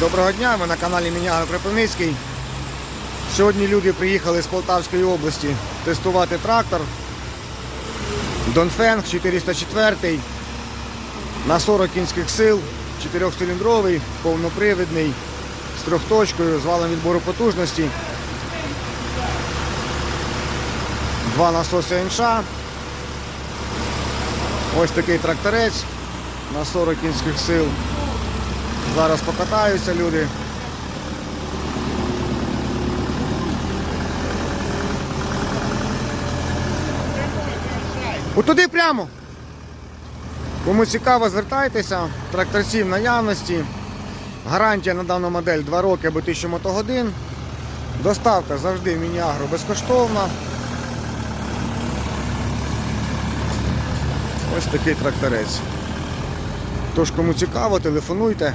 Доброго дня, ви на каналі Міняго Кропивницький. Сьогодні люди приїхали з Полтавської області тестувати трактор Донфенг 404 на 40 кінських сил, 4-циліндровий, повнопривідний, з трьохточкою, з валом відбору потужності. Два насоси НШ. Ось такий тракторець на 40 кінських сил. Зараз покатаються люди. Отуди прямо. Кому цікаво, звертайтеся. Тракторці в наявності. Гарантія на дану модель 2 роки або 1000 мотогодин. Доставка завжди в Мініагро безкоштовна. Ось такий тракторець. Тож, кому цікаво, телефонуйте.